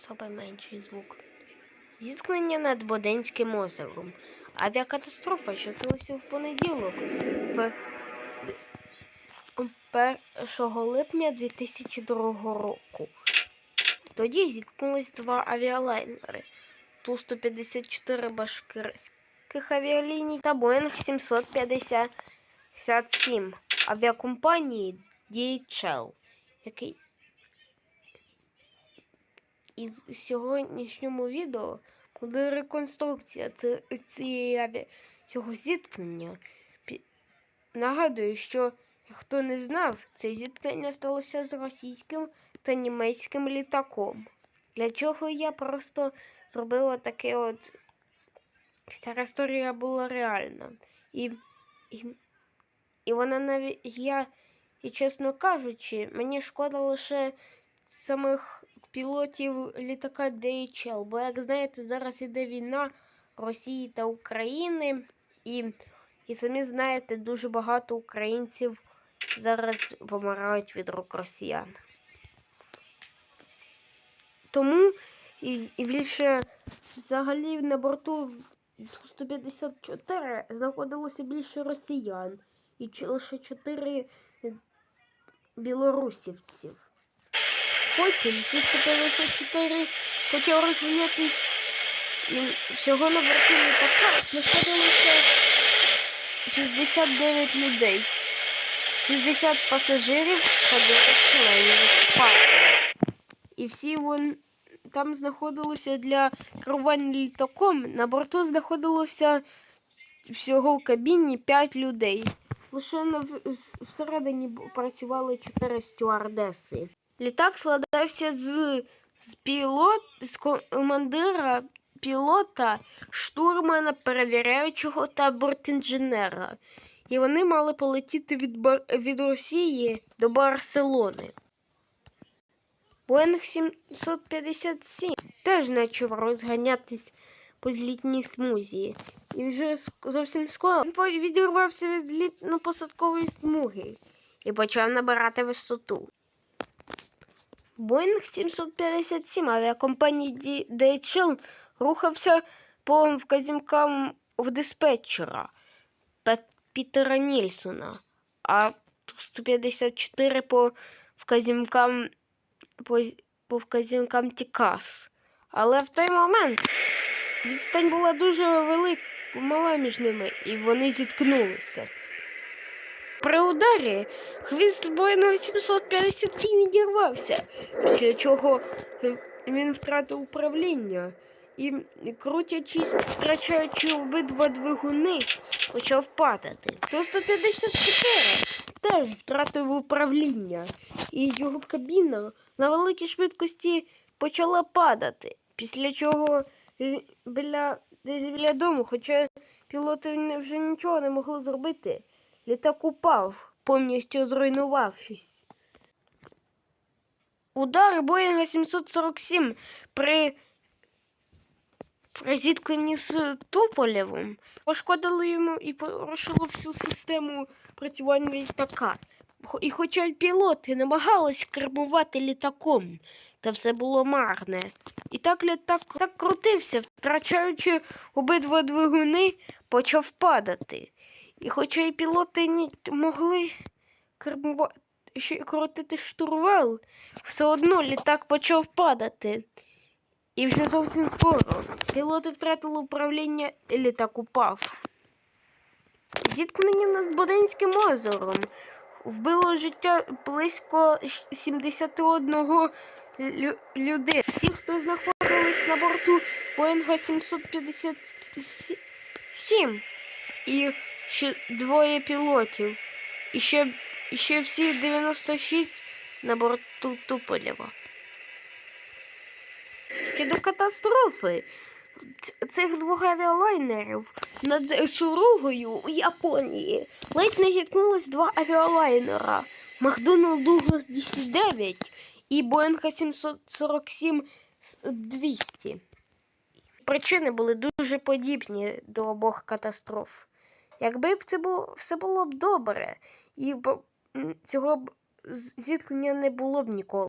зробимо менший звук. Зіткнення над Боденським озером. Авіакатастрофа, що сталася в понеділок, пе- 1 липня 2002 року. Тоді зіткнулись два авіалайнери. Ту-154 башкирських авіаліній та Боїнг 757 авіакомпанії DHL, який і в сьогоднішньому відео буде реконструкція цієї цього зіткнення. Нагадую, що хто не знав, це зіткнення сталося з російським та німецьким літаком. Для чого я просто зробила таке от. Ця історія була реальна. І, і, і вона навіть я, і чесно кажучи, мені шкода лише самих пілотів літака DHL. Бо, як знаєте, зараз іде війна Росії та України, і, і самі знаєте, дуже багато українців зараз помирають від рук росіян. Тому і, і більше взагалі на борту 154 знаходилося більше росіян і лише 4 білорусівців. Потім 154 почав розганятись і всього на борту літака знаходилося 69 людей. 60 пасажирів та 9 членів екіпажу. І всі вон там знаходилося для керування літаком. На борту знаходилося всього в кабіні 5 людей. Лише на всередині працювали 4 стюардеси. Літак складався з, з пілот, з командира, пілота, штурмана, перевіряючого та бортінженера. І вони мали полетіти від, Бар- від Росії до Барселони. Боїнг 757 теж почав розганятись по злітній смузі. І вже зовсім скоро він відірвався від злітно-посадкової смуги і почав набирати висоту. Боїнг 757 авіакомпанії DHL рухався по вказівкам в диспетчера Пітера Нільсона, а 154 по вказівкам по, по вказівкам Тікас. Але в той момент відстань була дуже велика, мала між ними, і вони зіткнулися. При ударі хвіст Боїнга 757 відірвався, після чого е, він втратив управління і, крутячись, втрачаючи обидва двигуни, почав падати. 154 теж втратив управління, і його кабіна на великій швидкості почала падати. Після чого е, біля, біля дому, хоча пілоти вже нічого не могли зробити, літак упав, повністю зруйнувавшись. Удар Боїнга 747 при, при зіткненні з Туполєвим пошкодило йому і порушило всю систему працювання літака. І хоча пілоти намагались кермувати літаком, та все було марне. І так літак так крутився, втрачаючи обидва двигуни, почав падати. І хоча і пілоти не могли кермувати, крутити штурвал, все одно літак почав падати. І вже зовсім скоро пілоти втратили управління, і літак упав. Зіткнення над Боденським озером вбило життя близько 71 лю- людей. Всі, хто знаходились на борту Боїнга 757 і ще двоє пілотів. І ще, і ще всі 96 на борту Туполєва. Щодо катастрофи цих двох авіалайнерів над Суругою у Японії ледь не зіткнулись два авіалайнера Макдоналд Дуглас DC-9 і Боїнга 747 200. Причини були дуже подібні до обох катастроф. Якби б це було, все було б добре, і б, цього б зіткнення не було б ніколи.